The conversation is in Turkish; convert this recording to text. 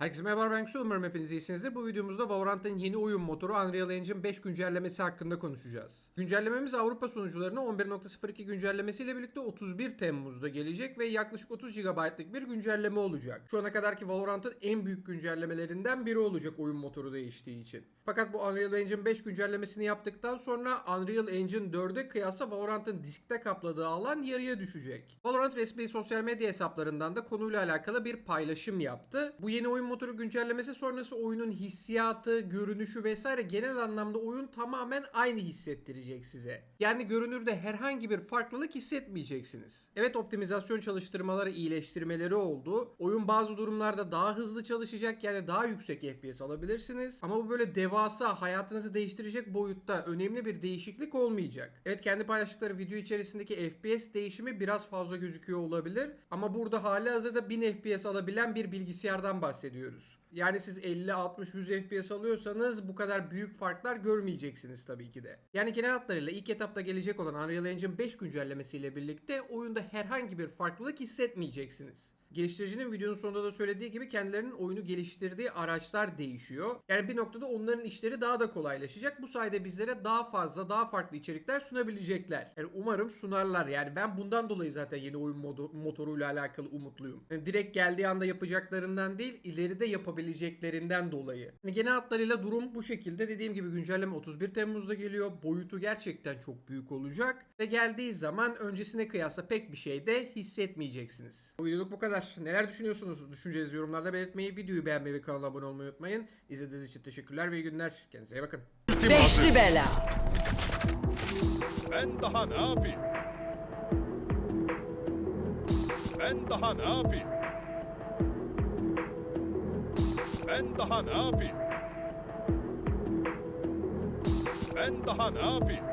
Herkese merhaba ben Kuşu umarım hepiniz iyisinizdir. Bu videomuzda Valorant'ın yeni oyun motoru Unreal Engine 5 güncellemesi hakkında konuşacağız. Güncellememiz Avrupa sunucularına 11.02 güncellemesiyle birlikte 31 Temmuz'da gelecek ve yaklaşık 30 GB'lık bir güncelleme olacak. Şu ana kadarki Valorant'ın en büyük güncellemelerinden biri olacak oyun motoru değiştiği için. Fakat bu Unreal Engine 5 güncellemesini yaptıktan sonra Unreal Engine 4'e kıyasla Valorant'ın diskte kapladığı alan yarıya düşecek. Valorant resmi sosyal medya hesaplarından da konuyla alakalı bir paylaşım yaptı. Bu yeni oyun motoru güncellemesi sonrası oyunun hissiyatı, görünüşü vesaire genel anlamda oyun tamamen aynı hissettirecek size. Yani görünürde herhangi bir farklılık hissetmeyeceksiniz. Evet optimizasyon çalıştırmaları, iyileştirmeleri oldu. Oyun bazı durumlarda daha hızlı çalışacak yani daha yüksek FPS alabilirsiniz. Ama bu böyle devasa hayatınızı değiştirecek boyutta önemli bir değişiklik olmayacak. Evet kendi paylaştıkları video içerisindeki FPS değişimi biraz fazla gözüküyor olabilir. Ama burada hali hazırda 1000 FPS alabilen bir bilgisayardan bahsediyoruz. Yani siz 50, 60, 100 FPS alıyorsanız bu kadar büyük farklar görmeyeceksiniz tabii ki de. Yani genel hatlarıyla ilk etapta gelecek olan Unreal Engine 5 güncellemesiyle birlikte oyunda herhangi bir farklılık hissetmeyeceksiniz. Geliştiricinin videonun sonunda da söylediği gibi kendilerinin oyunu geliştirdiği araçlar değişiyor. Yani bir noktada onların işleri daha da kolaylaşacak. Bu sayede bizlere daha fazla, daha farklı içerikler sunabilecekler. Yani umarım sunarlar. Yani ben bundan dolayı zaten yeni oyun modu, motoruyla alakalı umutluyum. Yani direkt geldiği anda yapacaklarından değil, ileride yapabileceklerinden dolayı. Yani genel hatlarıyla durum bu şekilde. Dediğim gibi güncelleme 31 Temmuz'da geliyor. Boyutu gerçekten çok büyük olacak. Ve geldiği zaman öncesine kıyasla pek bir şey de hissetmeyeceksiniz. Bu videoluk bu kadar. Neler düşünüyorsunuz? Düşüncenizi yorumlarda belirtmeyi, videoyu beğenmeyi ve kanala abone olmayı unutmayın. İzlediğiniz için teşekkürler ve iyi günler. Kendinize iyi bakın. Beşli bela. Ben daha ne yapayım? Ben daha ne yapayım? Ben daha ne yapayım? Ben daha ne yapayım?